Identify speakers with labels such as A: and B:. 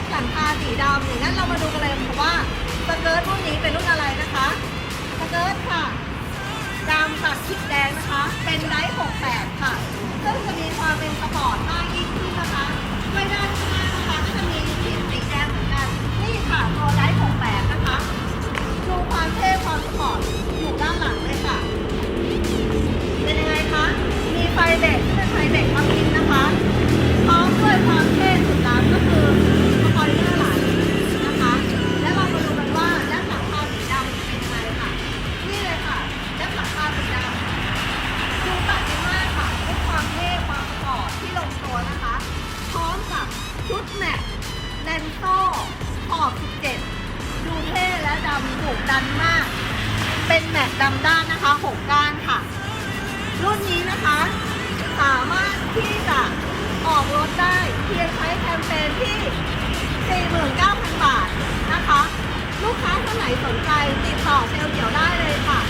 A: ำอย่างนั้นเรามาดูกันเลยค่ะว่าสเกิร์ตรุ่นนี้เป็นรุ่นอะไรนะคะสเกิร์ตค่ะดำตัดขิดแดงนะคะ เป็นไดร์68 ค่ะซึ่ง แนนโซ่ขอบ17 ดูเท่และดำดุดันมาก เป็นแมตดำด้านนะคะ 6 ก้านค่ะ รุ่นนี้นะคะ สามารถที่จะออกรถได้เพียงใช้แคมเปญที่ 49,000 บาทนะคะ ลูกค้าท่านไหนสนใจติดต่อเซลเกี่ยวได้เลยค่ะ